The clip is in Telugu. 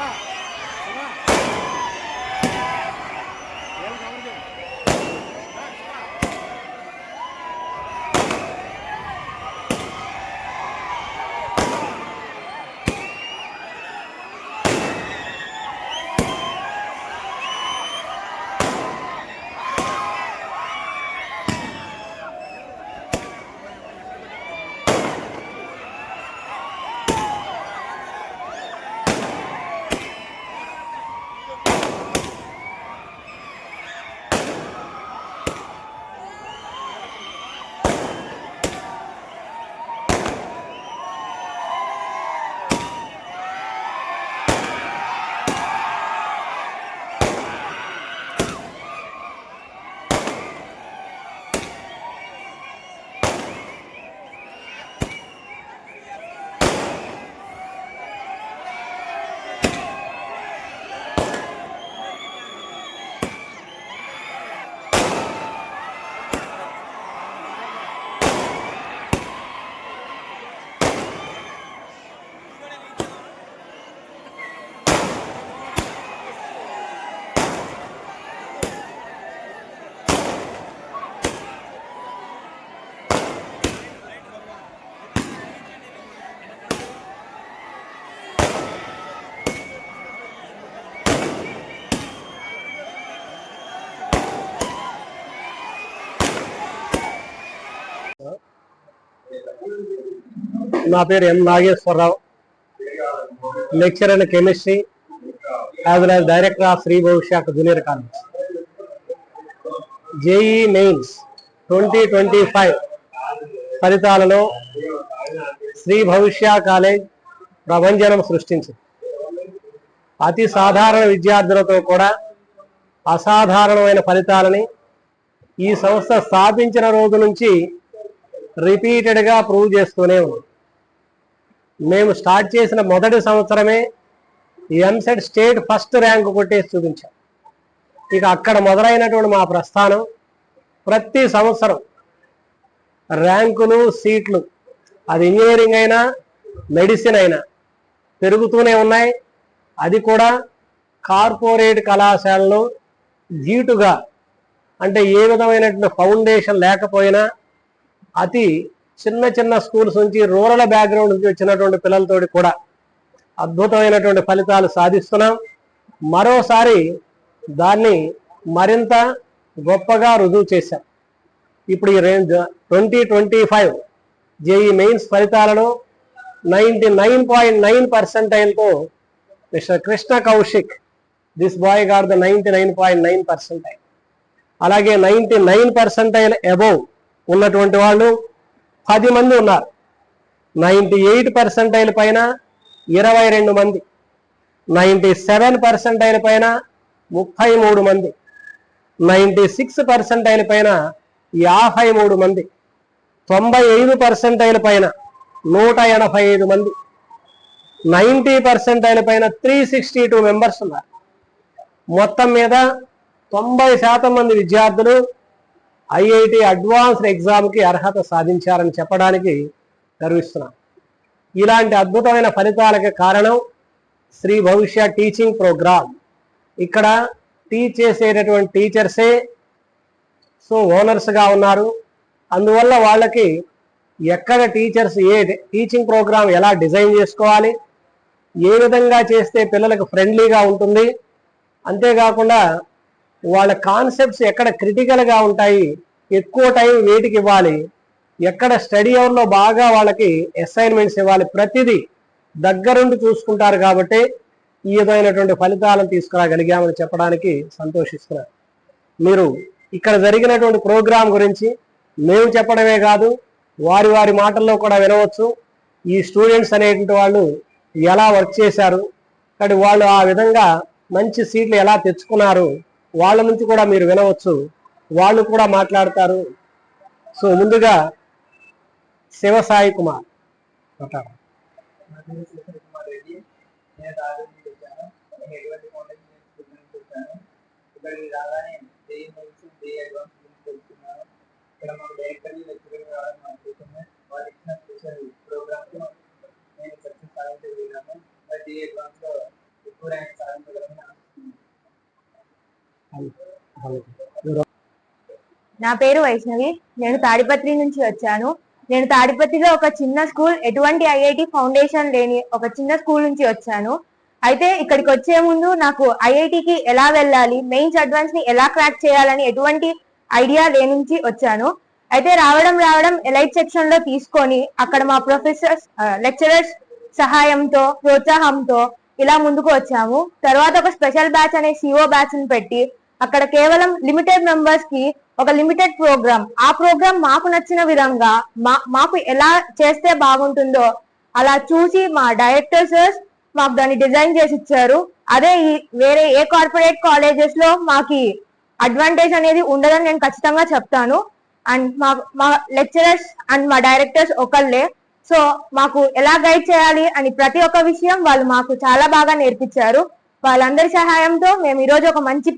ว่า నా పేరు M Nageswararao. Lecture in chemistry as well as director of Shri Bhavishyat junior college JE mains twenty twenty five ఫలితాలలో శ్రీ భవిష్య కాలేజ్ ప్రభంజనం సృష్టించింది. అతి సాధారణ విద్యార్థులతో కూడా అసాధారణమైన ఫలితాలని ఈ సంస్థ స్థాపించిన రోజు నుంచి రిపీటెడ్గా ప్రూవ్ చేస్తూనే ఉంది. మేము స్టార్ట్ చేసిన మొదటి సంవత్సరమే ఎంసెట్ స్టేట్ ఫస్ట్ ర్యాంక్ కొట్టేసి చూపించాం. ఇక అక్కడ మొదలైనటువంటి మా ప్రస్థానం ప్రతి సంవత్సరం ర్యాంకులు సీట్లు అది ఇంజనీరింగ్ అయినా మెడిసిన్ అయినా పెరుగుతూనే ఉన్నాయి. అది కూడా కార్పొరేట్ కళాశాలలో ధీటుగా అంటే ఏ విధమైనటువంటి ఫౌండేషన్ లేకపోయినా అతి చిన్న చిన్న స్కూల్స్ నుంచి రూరల్ బ్యాక్గ్రౌండ్ నుంచి వచ్చినటువంటి పిల్లలతోటి కూడా అద్భుతమైనటువంటి ఫలితాలు సాధిస్తున్నాం. మరోసారి దాన్ని మరింత గొప్పగా రుజువు చేశాం. ఇప్పుడు ఈ range twenty twenty five JE mains ఫలితాలలో ninety nine point nine పర్సెంటైల్తో mister Krishna Kaushik this boy got the ninety nine point nine percentile అలాగే నైంటీ నైన్ పర్సెంటైల్ అబౌవ్ ఉన్నటువంటి వాళ్ళు పది మంది ఉన్నారు. నైంటీ ఎయిట్ పర్సెంటైల్ పైన ఇరవై రెండు మంది. నైంటీ సెవెన్ పర్సెంటైల్ పైన ముప్పై మూడు మంది. నైంటీ సిక్స్ పర్సెంటైల్ పైన యాభై మూడు మంది. తొంభై ఐదు పర్సెంటైల్ పైన నూట ఎనభై ఐదు మంది. నైంటీ పర్సెంటైల్ పైన త్రీ సిక్స్టీ టూ మెంబర్స్ ఉన్నారు. మొత్తం మీద తొంభై శాతం మంది విద్యార్థులు ఐఐటి అడ్వాన్స్డ్ ఎగ్జామ్కి అర్హత సాధించారని చెప్పడానికి గర్విస్తున్నాం. ఇలాంటి అద్భుతమైన ఫలితాలకు కారణం శ్రీ భవిష్య టీచింగ్ ప్రోగ్రామ్ ఇక్కడ టీచ్ చేసేటటువంటి టీచర్సే సో ఓనర్స్గా ఉన్నారు. అందువల్ల వాళ్ళకి ఎక్కడ టీచర్స్ ఏ టీచింగ్ ప్రోగ్రామ్ ఎలా డిజైన్ చేసుకోవాలి ఏ విధంగా చేస్తే పిల్లలకు ఫ్రెండ్లీగా ఉంటుంది అంతేకాకుండా వాళ్ళ కాన్సెప్ట్స్ ఎక్కడ క్రిటికల్గా ఉంటాయి ఎక్కువ టైం వేటికి ఇవ్వాలి ఎక్కడ స్టడీ అవర్లో బాగా వాళ్ళకి అసైన్మెంట్స్ ఇవ్వాలి ప్రతిదీ దగ్గరుండి చూసుకుంటారు కాబట్టి ఈ విధమైనటువంటి ఫలితాలను తీసుకురాగలిగామని చెప్పడానికి సంతోషిస్తున్నారు. మీరు ఇక్కడ జరిగినటువంటి ప్రోగ్రాం గురించి మేము చెప్పడమే కాదు వారి వారి మాటల్లో కూడా వినవచ్చు. ఈ స్టూడెంట్స్ అనేటువంటి వాళ్ళు ఎలా వర్క్ చేశారు కానీ వాళ్ళు ఆ విధంగా మంచి సీట్లు ఎలా తెచ్చుకున్నారు వాళ్ళ నుంచి కూడా మీరు వినవచ్చు. వాళ్ళు కూడా మాట్లాడతారు. సో ముందుగా శివసాయి కుమార్ అంటారు కుమార్ ఇక్కడికి రాగానే జేఈ మెయిన్స్ జేఈ అడ్వాన్స్ గురించి తెలుసుకున్నాను ఇక్కడ మాకు డైరెక్టర్లు లెక్చరర్ రావడం అనుకుంటున్నాను వాళ్ళు ఇచ్చిన స్పెషల్ ప్రోగ్రామ్తో నేను సక్సెస్ సాధించగలిగాను మరి జేఈ అడ్వాన్స్లో ఎక్కువ ర్యాంక్ సాధించగలను నా పేరు వైష్ణవి. నేను తాడిపత్రి నుంచి వచ్చాను. నేను తాడిపత్రిలో ఒక చిన్న స్కూల్ ఎటువంటి ఐఐటి ఫౌండేషన్ లేని ఒక చిన్న స్కూల్ నుంచి వచ్చాను. అయితే ఇక్కడికి వచ్చే ముందు నాకు ఐఐటికి ఎలా వెళ్ళాలి మెయిన్స్ అడ్వాన్స్ని ఎలా క్రాక్ చేయాలని ఎటువంటి ఐడియా లేని నుంచి వచ్చాను. అయితే రావడం రావడం ఎలైట్ సెక్షన్లో తీసుకొని అక్కడ మా ప్రొఫెసర్స్ లెక్చరర్స్ సహాయంతో ప్రోత్సాహంతో ఇలా ముందుకు వచ్చాము. తర్వాత ఒక స్పెషల్ బ్యాచ్ అనే సిఓ బ్యాచ్ని పెట్టి అక్కడ కేవలం లిమిటెడ్ మెంబర్స్కి ఒక లిమిటెడ్ ప్రోగ్రామ్ ఆ ప్రోగ్రామ్ మాకు నచ్చిన విధంగా మా మాకు ఎలా చేస్తే బాగుంటుందో అలా చూసి మా డైరెక్టర్స్ మాకు దాన్ని డిజైన్ చేసి ఇచ్చారు. అదే ఈ వేరే ఏ కార్పొరేట్ కాలేజెస్లో మాకి అడ్వాంటేజ్ అనేది ఉండదని నేను ఖచ్చితంగా చెప్తాను. అండ్ మా మా లెక్చరర్స్ అండ్ మా డైరెక్టర్స్ ఒకళ్ళే. సో మాకు ఎలా గైడ్ చేయాలి అని ప్రతి ఒక్క విషయం వాళ్ళు మాకు చాలా బాగా నేర్పించారు. వాళ్ళందరి సహాయంతో మేము ఈరోజు ఒక మంచి